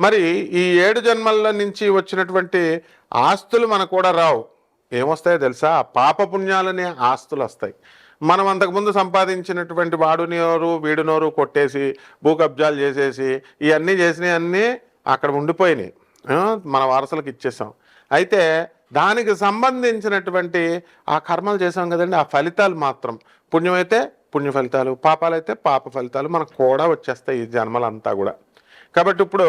మరి ఈ ఏడు జన్మల నుంచి వచ్చినటువంటి ఆస్తులు మనకు కూడా రావు. ఏమొస్తాయో తెలుసా? పాపపుణ్యాలనే ఆస్తులు వస్తాయి మనం అంతకుముందు సంపాదించినటువంటి వాడు నోరు వీడు నోరు కొట్టేసి భూ కబ్జాలు చేసేసి ఇవన్నీ చేసినవన్నీ అక్కడ ఉండిపోయినాయి. మన వారసులకు ఇచ్చేసాం. అయితే దానికి సంబంధించినటువంటి ఆ కర్మలు చేసాం కదండి. ఆ ఫలితాలు మాత్రం పుణ్యమైతే పుణ్య ఫలితాలు పాపాలైతే పాప ఫలితాలు మనకు కూడా వచ్చేస్తాయి ఈ జన్మలంతా కూడా. కాబట్టి ఇప్పుడు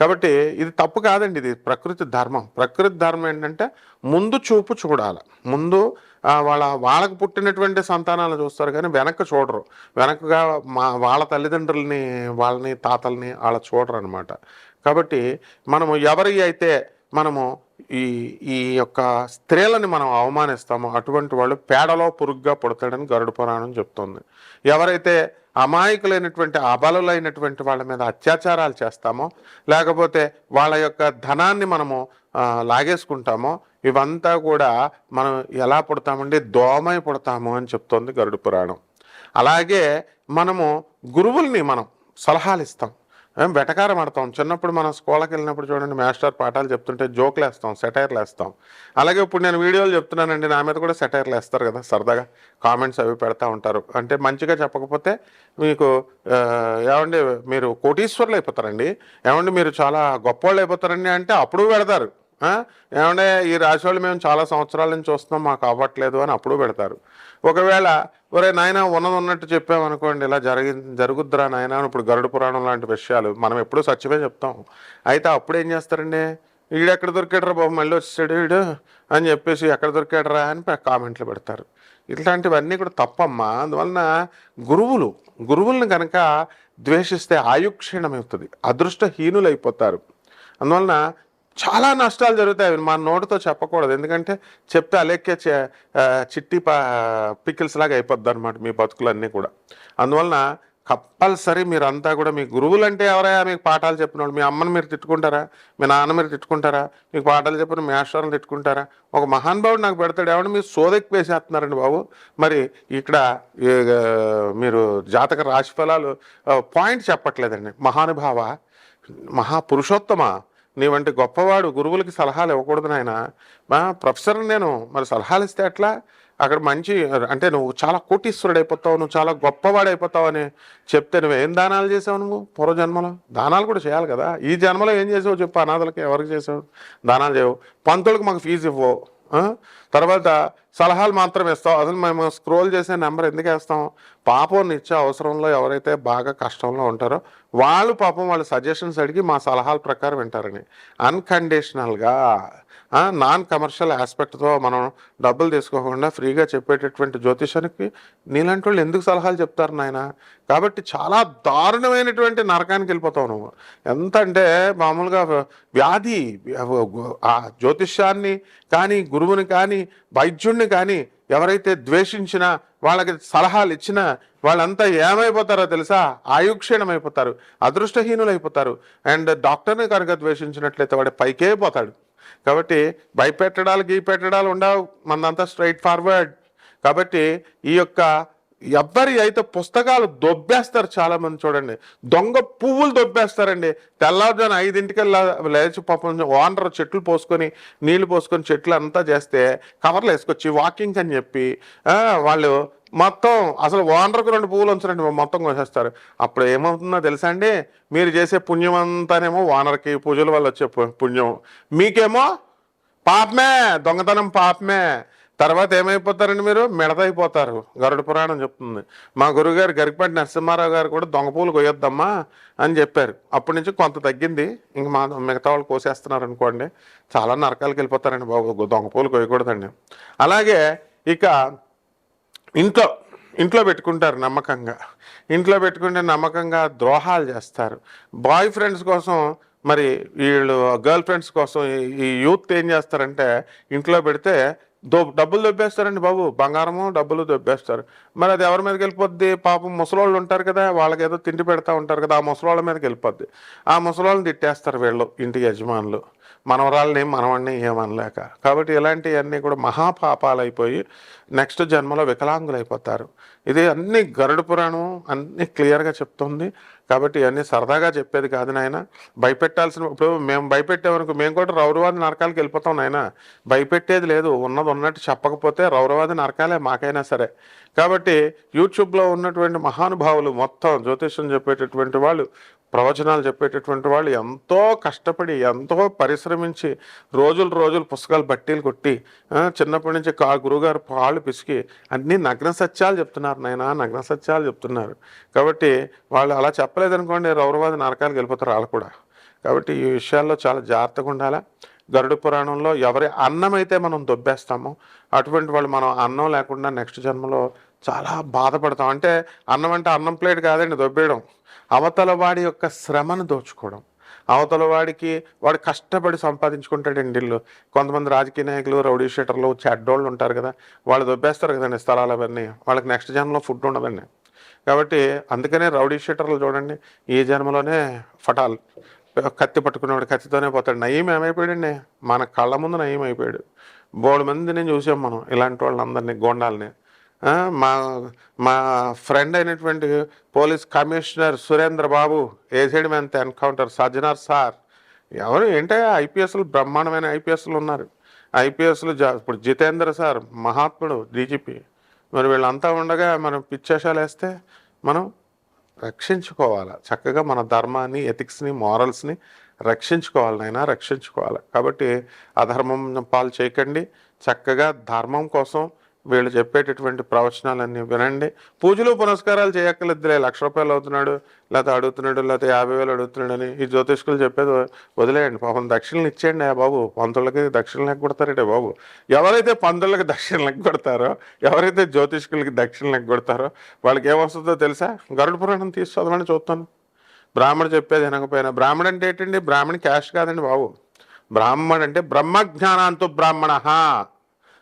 కాబట్టి ఇది తప్పు కాదండి ఇది ప్రకృతి ధర్మం. ప్రకృతి ధర్మం ఏంటంటే ముందు చూపు చూడాలి. ముందు వాళ్ళ వాళ్ళకు పుట్టినటువంటి సంతానాలు చూస్తారు కానీ వెనక్కి చూడరు. వెనకగా మా వాళ్ళ తల్లిదండ్రులని వాళ్ళని తాతల్ని వాళ్ళ చూడరు అనమాట కాబట్టి మనము ఎవరి అయితే మనము ఈ ఈ యొక్క స్త్రీలని మనం అవమానిస్తామో అటువంటి వాళ్ళు పేడలో పురుగ్గా పుడతాడని గరుడ పురాణం చెప్తుంది. ఎవరైతే అమాయకులైనటువంటి అబలులైనటువంటి వాళ్ళ మీద అత్యాచారాలు చేస్తామో లేకపోతే వాళ్ళ యొక్క ధనాన్ని మనము లాగేసుకుంటామో ఇవంతా కూడా మనం ఎలా పుడతామండి? దోమై పుడతాము అని చెప్తోంది గరుడ పురాణం. అలాగే మనము గురువుల్ని మనం సలహాలు ఇస్తాం మేము వెటకారం ఆడతాం. చిన్నప్పుడు మనం స్కూల్కి వెళ్ళినప్పుడు చూడండి మాస్టర్ పాఠాలు చెప్తుంటే జోకులు వేస్తాం సెటైర్లు వేస్తాం. అలాగే ఇప్పుడు నేను వీడియోలు చెప్తున్నానండి నా మీద కూడా సెటైర్లు వేస్తారు కదా సరదాగా కామెంట్స్ అవి పెడతా ఉంటారు. అంటే మంచిగా చెప్పకపోతే మీకు ఏమండి మీరు కోటీశ్వర్లు అయిపోతారండి. ఏమండి మీరు చాలా గొప్పవాళ్ళు అయిపోతారండి అంటే అప్పుడు పెడతారు. ఏమంటే ఈ రాశి వాళ్ళు మేము చాలా సంవత్సరాల నుంచి వస్తున్నాం మాకు అవ్వట్లేదు అని అప్పుడు పెడతారు. ఒకవేళ ఒరే నాయన ఉన్నది ఉన్నట్టు చెప్పామనుకోండి ఇలా జరిగి జరుగుద్దురా నాయన ఇప్పుడు గరుడ పురాణం లాంటి విషయాలు మనం ఎప్పుడూ సత్యమే చెప్తాం. అయితే అప్పుడు ఏం చేస్తారండి? వీడు ఎక్కడ దొరికాడరా బాబు మళ్ళీ వచ్చాడు వీడు అని చెప్పేసి ఎక్కడ దొరికాడరా అని కామెంట్లు పెడతారు. ఇట్లాంటివన్నీ కూడా తప్పమ్మా. అందువలన గురువులు గురువులను కనుక ద్వేషిస్తే ఆయుక్షీణమవుతుంది అదృష్టహీనులు అయిపోతారు అందువలన చాలా నష్టాలు జరుగుతాయి అవి మన నోటితో చెప్పకూడదు. ఎందుకంటే చెప్తే అలెక్కే చే- చిట్టి పా పికిల్స్ లాగా అయిపోద్ది అనమాట మీ బతుకులన్నీ కూడా. అందువలన కంపల్సరీ మీరంతా కూడా మీ గురువులు అంటే ఎవరైనా మీకు పాఠాలు చెప్పిన మీ అమ్మని మీరు తిట్టుకుంటారా? మీ నాన్న మీరు తిట్టుకుంటారా? మీకు పాఠాలు చెప్పిన మీ ఆశ్వరం తిట్టుకుంటారా? ఒక మహానుభావుడు నాకు పెడతాడు. ఏమన్నా మీరు సోదెక్కి వేసేస్తున్నారండి బాబు? మరి ఇక్కడ మీరు జాతక రాశి ఫలాలు పాయింట్ చెప్పట్లేదండి. మహానుభావ మహాపురుషోత్తమ నీవంటి గొప్పవాడు గురువులకి సలహాలు ఇవ్వకూడదు నాయన. మా ప్రొఫెసర్ నేను మరి సలహాలు ఇస్తే ఎట్లా? అక్కడ మంచి అంటే నువ్వు చాలా కోటీశ్వరుడు అయిపోతావు నువ్వు చాలా గొప్పవాడు అయిపోతావు అని చెప్తే నువ్వేం దానాలు చేసావు నువ్వు పూర్వజన్మలో? దానాలు కూడా చేయాలి కదా. ఈ జన్మలో ఏం చేసావు చెప్పు అనాథలకి ఎవరికి చేసావు? దానాలు చేయవు. పంతులకు మాకు ఫీజు ఇవ్వవు తర్వాత సలహాలు మాత్రం ఇస్తాం. అసలు మేము స్క్రోల్ చేసే నెంబర్ ఎందుకు వేస్తాం? పాపం ఇచ్చే అవసరంలో ఎవరైతే బాగా కష్టంలో ఉంటారో వాళ్ళు పాపం వాళ్ళ సజెషన్స్ అడిగి మా సలహాల ప్రకారం వింటారని అన్కండిషనల్గా నాన్ కమర్షియల్ ఆస్పెక్ట్తో మనం డబ్బులు తీసుకోకుండా ఫ్రీగా చెప్పేటటువంటి జ్యోతిషానికి నీలాంటి వాళ్ళు ఎందుకు సలహాలు చెప్తారు నాయన? కాబట్టి చాలా దారుణమైనటువంటి నరకానికి వెళ్ళిపోతావు నువ్వు. ఎంత అంటే మామూలుగా వ్యాధి ఆ జ్యోతిష్యాన్ని కానీ గురువుని కానీ వైద్యుడిని కానీ ఎవరైతే ద్వేషించినా వాళ్ళకి సలహాలు ఇచ్చినా వాళ్ళంతా ఏమైపోతారో తెలుసా? ఆయుక్షీణమైపోతారు అదృష్టహీనులు అయిపోతారు అండ్ డాక్టర్ని కనుక ద్వేషించినట్లయితే వాడు పైకే పోతాడు. కాబట్టి భయపెట్టడాలు గీ పెట్టడాలు ఉండవు. మనంతా స్ట్రైట్ ఫార్వర్డ్. కాబట్టి ఈ యొక్క ఎవ్వరి అయితే పుస్తకాలు దొబ్బేస్తారు చాలా మంది చూడండి. దొంగ పువ్వులు దొబ్బేస్తారండి. తెల్లవారుజాను ఐదింటికి లేచి పాపం ఓనర్ చెట్లు పోసుకొని నీళ్ళు పోసుకొని చెట్లు అంతా చేస్తే కవర్లు వేసుకొచ్చి వాకింగ్ అని చెప్పి వాళ్ళు మొత్తం అసలు ఓనర్కు రెండు పువ్వులు ఉంచారండి మొత్తం కోసేస్తారు. అప్పుడు ఏమవుతుందో తెలుసా అండి? మీరు చేసే పుణ్యం అంతానేమో ఓనర్కి పూజల వల్ల వచ్చే పుణ్యం. మీకేమో పాపమే దొంగతనం పాపమే. తర్వాత ఏమైపోతారండి మీరు? మిడతైపోతారు. గరుడ పురాణం చెప్తుంది. మా గురుగారు గరికపాటి నరసింహారావు గారు కూడా దొంగ పూలు కొయ్యొద్దమ్మా అని చెప్పారు. అప్పటి నుంచి కొంత తగ్గింది. ఇంక మా మిగతా వాళ్ళు కోసేస్తున్నారు అనుకోండి. చాలా నరకాలకు వెళ్ళిపోతారండి బాబు. దొంగ పూలు కొయ్యకూడదండి. అలాగే ఇక ఇంట్లో ఇంట్లో పెట్టుకుంటారు నమ్మకంగా. ఇంట్లో పెట్టుకుంటే నమ్మకంగా ద్రోహాలు చేస్తారు. బాయ్ ఫ్రెండ్స్ కోసం మరి వీళ్ళు గర్ల్ ఫ్రెండ్స్ కోసం ఈ యూత్ ఏం చేస్తారంటే ఇంట్లో పెడితే దో డబ్బులు దొబ్బేస్తారండి బాబు. బంగారము డబ్బులు దొబ్బేస్తారు. మరి అది ఎవరి మీదకి వెళ్ళిపోద్ది? పాపం ముసలోళ్ళు ఉంటారు కదా వాళ్ళకి ఏదో తిండి పెడతా ఉంటారు కదా ఆ ముసలోళ్ళ మీదకి వెళ్ళిపోద్ది. ఆ ముసలోళ్ళని తిట్టేస్తారు వీళ్ళు ఇంటి యజమానులు. మనవరాళ్ళని మనవాడిని ఏమనలేక. కాబట్టి ఇలాంటివన్నీ కూడా మహాపాపాలు అయిపోయి నెక్స్ట్ జన్మలో వికలాంగులు అయిపోతారు ఇది అన్ని గరుడ పురాణం అన్ని క్లియర్గా చెప్తుంది. కాబట్టి ఇవన్నీ సరదాగా చెప్పేది కాదు నాయన. భయపెట్టాల్సిన ఇప్పుడు మేము భయపెట్టేవరకు మేము కూడా రౌరవాది నరకాలకు వెళ్ళిపోతాం నాయన. భయపెట్టేది లేదు. ఉన్నది ఉన్నట్టు చెప్పకపోతే రౌరవాది నరకాలే మాకైనా సరే. కాబట్టి యూట్యూబ్లో ఉన్నటువంటి మహానుభావులు మొత్తం జ్యోతిష్యం చెప్పేటటువంటి వాళ్ళు ప్రవచనాలు చెప్పేటటువంటి వాళ్ళు ఎంతో కష్టపడి ఎంతో పరిశ్రమించి రోజులు రోజులు పుస్తకాలు బట్టీలు కొట్టి చిన్నప్పటి నుంచి కా గురుగారు పాళ్ళు పిసికి అన్ని నగ్న సత్యాలు చెప్తున్నారు నాయన నగ్న సత్యాలు చెప్తున్నారు. కాబట్టి వాళ్ళు అలా చెప్పలేదనుకోండి రౌరవాది నరకాలకు వెళ్ళిపోతారు వాళ్ళు కూడా. కాబట్టి ఈ విషయాల్లో చాలా జాగ్రత్తగా ఉండాలా. గరుడ పురాణంలో ఎవరి అన్నం అయితే మనం దొబ్బేస్తామో అటువంటి వాళ్ళు మనం అన్నం లేకుండా నెక్స్ట్ జన్మలో చాలా బాధపడతాం. అంటే అన్నం అంటే అన్నం ప్లేట్ కాదండి దొబ్బేయడం. అవతల వాడి యొక్క శ్రమను దోచుకోవడం. అవతల వాడికి వాడు కష్టపడి సంపాదించుకుంటాడండి ఇల్లు. కొంతమంది రాజకీయ నాయకులు రౌడీ షీటర్లు చెడ్డోళ్ళు ఉంటారు కదా వాళ్ళు దొబ్బేస్తారు కదండి స్థలాలు అవన్నీ. వాళ్ళకి నెక్స్ట్ జన్మలో ఫుడ్ ఉండదండి. కాబట్టి అందుకనే రౌడీ షీటర్లు చూడండి ఈ జన్మలోనే ఫటాల్. కత్తి పట్టుకునేవాడు కత్తితోనే పోతాడు. నయం ఏమైపోయాడండి? మన కళ్ళ ముందు నయం అయిపోయాడు. బోడు నేను చూసాం మనం ఇలాంటి వాళ్ళందరినీ గోండాలని. మా మా ఫ్రెండ్ అయినటువంటి పోలీస్ కమిషనర్ సురేంద్ర బాబు ఏసైడ్ మెంత్ ఎన్కౌంటర్ సజ్జనార్ సార్. ఎవరు? ఏంటో ఐపీఎస్లు బ్రహ్మాండమైన ఐపీఎస్లు ఉన్నారు. ఐపీఎస్లు జా ఇప్పుడు జితేంద్ర సార్ మహాత్ముడు డీజీపీ మరి వీళ్ళంతా ఉండగా మనం పిచ్చేషాలు వేస్తే మనం రక్షించుకోవాలి? చక్కగా మన ధర్మాన్ని ఎథిక్స్ని మారల్స్ని రక్షించుకోవాలి నైనా రక్షించుకోవాలి. కాబట్టి అధర్మం పాలు చేయకండి. చక్కగా ధర్మం కోసం వీళ్ళు చెప్పేటటువంటి ప్రవచనాలన్నీ వినండి. పూజలు పునస్కారాలు చేయక్కర్లేదులే. లక్ష రూపాయలు అవుతున్నాడు లేకపోతే అడుగుతున్నాడు లేకపోతే యాభై వేలు అడుగుతున్నాడు అని ఈ జ్యోతిష్కులు చెప్పేది వదిలేయండి. పాపం దక్షిణలు ఇచ్చేయండి ఆ బాబు. పంతులకి దక్షిణ లెక్క కొడతారంటే బాబు. ఎవరైతే పంతులకి దక్షిణ లెక్క కొడతారో ఎవరైతే జ్యోతిష్కులకి దక్షిణ లెక్క కొడతారో వాళ్ళకి ఏమొస్తుందో తెలుసా? గరుడ పురాణం తీసి చదవని చూస్తాను. బ్రాహ్మడు చెప్పేది వినకపోయినా. బ్రాహ్మడు అంటే ఏంటండి? బ్రాహ్మణి క్యాష్ కాదండి బాబు. బ్రాహ్మణ్ అంటే బ్రహ్మజ్ఞానాంతో బ్రాహ్మణ.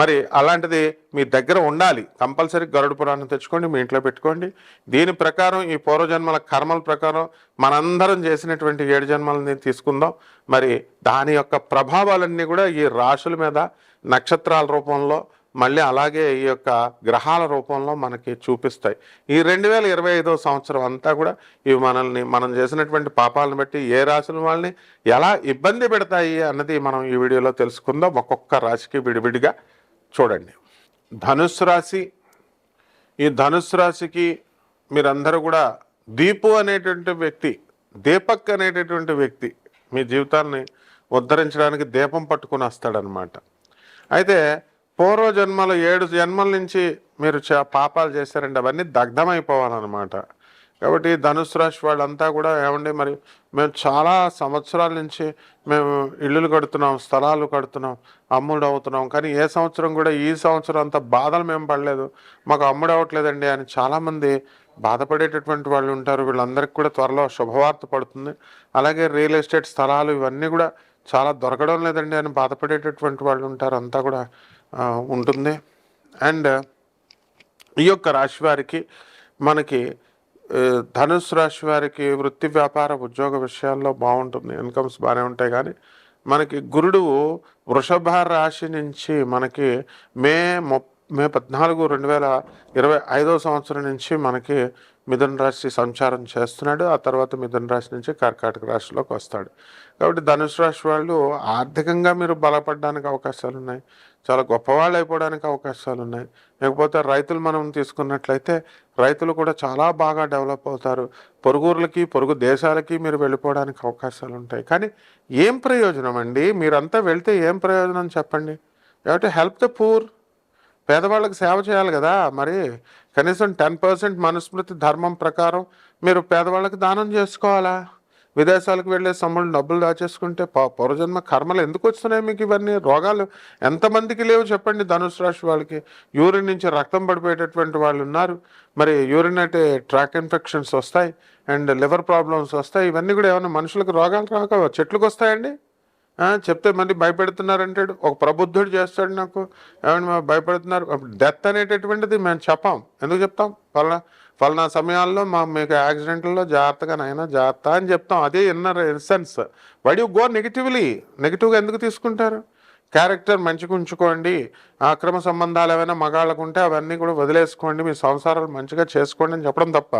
మరి అలాంటిది మీ దగ్గర ఉండాలి. కంపల్సరీ గరుడ పురాణం తెచ్చుకోండి మీ ఇంట్లో పెట్టుకోండి. దీని ప్రకారం ఈ పూర్వజన్మల కర్మల ప్రకారం మనందరం చేసినటువంటి ఏడు జన్మలని తీసుకుందాం. మరి దాని యొక్క ప్రభావాలన్నీ కూడా ఈ రాశుల మీద నక్షత్రాల రూపంలో మళ్ళీ అలాగే ఈ యొక్క గ్రహాల రూపంలో మనకి చూపిస్తాయి. ఈ రెండు వేల ఇరవై ఐదో సంవత్సరం అంతా కూడా ఇవి మనల్ని మనం చేసినటువంటి పాపాలను బట్టి ఏ రాశుల వాళ్ళని ఎలా ఇబ్బంది పెడతాయి అన్నది మనం ఈ వీడియోలో తెలుసుకుందాం. ఒక్కొక్క రాశికి విడివిడిగా. చూడండి. ధనుస్సు రాశి ఈ ధనుస్సు రాశికి మీరందరూ కూడా దీపు అనేటువంటి వ్యక్తి దీపక్ అనేటటువంటి వ్యక్తి మీ జీవితాన్ని ఉద్ధరించడానికి దీపం పట్టుకుని వస్తాడనమాట అయితే పూర్వజన్మలు ఏడు జన్మల నుంచి మీరు పాపాలు చేశారండి అవన్నీ దగ్ధమైపోవాలన్నమాట. కాబట్టి ధనుసు రాశి వాళ్ళంతా కూడా ఏమండి మరి మేము చాలా సంవత్సరాల నుంచి మేము ఇల్లులు కడుతున్నాం స్థలాలు కడుతున్నాం అమ్ముడు అవుతున్నాం. కానీ ఏ సంవత్సరం కూడా ఈ సంవత్సరం అంత బాధలు మేము పడలేదు. మాకు అమ్ముడు అవ్వట్లేదండి అని చాలామంది బాధపడేటటువంటి వాళ్ళు ఉంటారు. వీళ్ళందరికీ కూడా త్వరలో శుభవార్త పడుతుంది. అలాగే రియల్ ఎస్టేట్ స్థలాలు ఇవన్నీ కూడా చాలా దొరకడం లేదండి అని బాధపడేటటువంటి వాళ్ళు ఉంటారు. అంతా కూడా ఉంటుంది. అండ్ ఈ యొక్క రాశి వారికి మనకి ధనుసు రాశి వారికి వృత్తి వ్యాపార ఉద్యోగ విషయాల్లో బాగుంటుంది ఇన్కమ్స్ బాగానే ఉంటాయి. కానీ మనకి గురుడు వృషభ రాశి నుంచి మనకి మే ముప్ మే పద్నాలుగు రెండు వేల ఇరవై ఐదో సంవత్సరం నుంచి మనకి మిథున రాశి సంచారం చేస్తున్నాడు. ఆ తర్వాత మిథున రాశి నుంచి కర్కాటక రాశిలోకి వస్తాడు. కాబట్టి ధనుసు రాశి వాళ్ళు ఆర్థికంగా మీరు బలపడడానికి అవకాశాలు ఉన్నాయి. చాలా గొప్పవాళ్ళు అయిపోవడానికి అవకాశాలు ఉన్నాయి. లేకపోతే రైతులు మనం తీసుకున్నట్లయితే రైతులు కూడా చాలా బాగా డెవలప్ అవుతారు. పొరుగురులకి పొరుగు దేశాలకి మీరు వెళ్ళిపోవడానికి అవకాశాలు ఉంటాయి. కానీ ఏం ప్రయోజనం అండి? మీరంతా వెళ్తే ఏం ప్రయోజనం చెప్పండి? కాబట్టి హెల్ప్ ద పూర్. పేదవాళ్ళకి సేవ చేయాలి కదా మరి. కనీసం టెన్ పర్సెంట్ మనుస్మృతి ధర్మం ప్రకారం మీరు పేదవాళ్ళకి దానం చేసుకోవాలా? విదేశాలకు వెళ్ళే సమ్ములు డబ్బులు దాచేసుకుంటే పా పూర్వజన్మ కర్మలు ఎందుకు వస్తున్నాయి మీకు ఇవన్నీ? రోగాలు ఎంతమందికి లేవు చెప్పండి ధనుసు రాశి వాళ్ళకి. యూరిన్ నుంచి రక్తం పడిపోయేటటువంటి వాళ్ళు ఉన్నారు. మరి యూరిన్ అంటే ట్రాక్ ఇన్ఫెక్షన్స్ వస్తాయి అండ్ లివర్ ప్రాబ్లమ్స్ వస్తాయి. ఇవన్నీ కూడా ఏమైనా మనుషులకు రోగాలు రాక చెట్లకు వస్తాయండి? చెప్తే మళ్ళీ భయపెడుతున్నారంటాడు ఒక ప్రబుద్ధుడు చేస్తాడు నాకు. ఏమైనా భయపెడుతున్నారు? డెత్ అనేటటువంటిది మేము చెప్పాం. ఎందుకు చెప్తాం? ఫలానా ఫలానా సమయాల్లో మా మీకు యాక్సిడెంట్లలో జాగ్రత్తగా నాయన జాగ్రత్త అని చెప్తాం. అదే ఇన్నర్ ఇన్సెన్స్. వడి గో నెగిటివ్లీ? నెగిటివ్గా ఎందుకు తీసుకుంటారు? క్యారెక్టర్ మంచిగా ఉంచుకోండి. అక్రమ సంబంధాలు ఏమైనా మగాళ్ళకు ఉంటే అవన్నీ కూడా వదిలేసుకోండి. మీ సంసారాలు మంచిగా చేసుకోండి అని చెప్పడం తప్ప.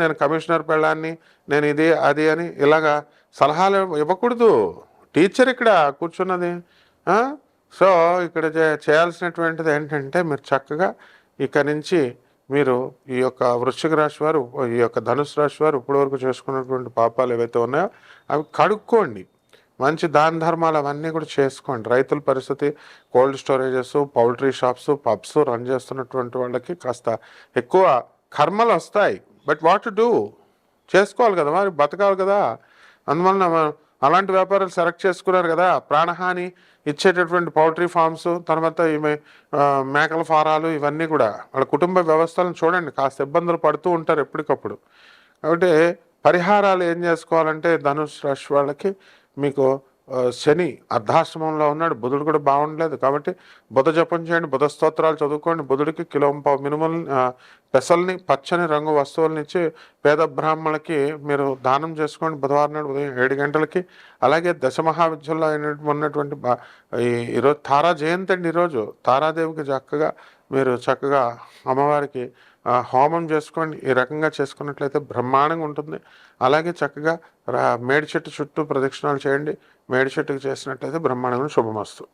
నేను కమిషనర్ పెళ్ళాన్ని నేను ఇది అది అని ఇలాగా సలహాలు ఇవ్వకూడదు. టీచర్ ఇక్కడ కూర్చున్నది. సో ఇక్కడ చే- చేయాల్సినటువంటిది ఏంటంటే మీరు చక్కగా ఇక్కడ నుంచి మీరు ఈ యొక్క వృశ్చిక రాశి వారు ఈ యొక్క ధనుసు రాశి వారు ఇప్పటివరకు చేసుకున్నటువంటి పాపాలు ఏవైతే ఉన్నాయో అవి కడుక్కోండి. మంచి దాన ధర్మాలు అవన్నీ కూడా చేసుకోండి. రైతుల పరిస్థితి cold storages poultry shops pubs run చేస్తున్నటువంటి వాళ్ళకి కాస్త ఎక్కువ కర్మలు వస్తాయి. But what to do? చేసుకోవాలి కదా మరి బతకాలి కదా. అందువలన అలాంటి వ్యాపారాలు సెలెక్ట్ చేసుకున్నారు కదా ప్రాణహాని ఇచ్చేటటువంటి పౌల్ట్రీ ఫార్మ్స్ తర్వాత ఈమె మేకల ఫారాలు ఇవన్నీ కూడా వాళ్ళ కుటుంబ వ్యవస్థలను చూడండి కాస్త ఇబ్బందులు పడుతూ ఉంటారు ఎప్పటికప్పుడు. కాబట్టి పరిహారాలు ఏం చేసుకోవాలంటే ధనుష్ రాశి వాళ్ళకి మీకు శని అర్ధాశ్రమంలో ఉన్నాడు బుధుడు కూడా బాగుండలేదు. కాబట్టి బుధ జపం చేయండి బుధ స్తోత్రాలు చదువుకోండి బుధుడికి కిలో మినుమల్ మినుములు పెసల్ని పచ్చని రంగు వస్తువులని ఇచ్చి పేద బ్రాహ్మణులకి మీరు దానం చేసుకోండి బుధవారం నాడు ఉదయం ఏడు గంటలకి. అలాగే దశ మహావిద్యలో అయిన- ఉన్నటువంటి ఈ ఈరోజు తారా జయంతి అండి ఈరోజు. తారాదేవికి చక్కగా మీరు చక్కగా అమ్మవారికి హోమం చేసుకోండి ఈ రకంగా చేసుకున్నట్లయితే బ్రహ్మాండంగా ఉంటుంది. అలాగే చక్కగా రా- మేడి చెట్టు చుట్టూ ప్రదక్షిణాలు చేయండి. మేడి చెట్టుకు చేసినట్లయితే బ్రహ్మాండంగా శుభమస్తు.